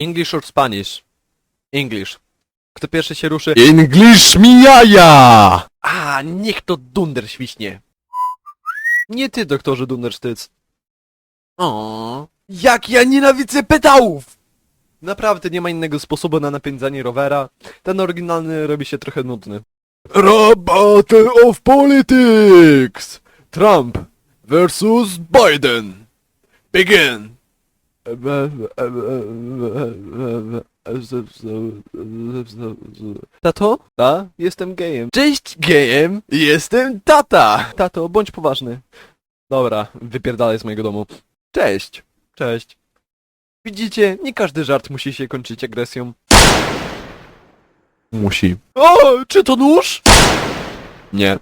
English or Spanish? English. Kto pierwszy się ruszy? English mi jaja! A, niech to Dunder świśnie. Nie ty, doktorze Dundersztyc. O, Jak ja nienawidzę pedałów! naprawdę nie ma innego sposobu na napędzanie rowera. Ten oryginalny robi się trochę nudny. Battle of Politics! Trump versus Biden. Begin! Tato? Ta? Jestem gejem. Cześć gejem, jestem tata! Tato, bądź poważny. Dobra, wypierdalaj z mojego domu. Cześć! Cześć. Widzicie, nie każdy żart musi się kończyć agresją. Musi. O, czy to nóż? Nie.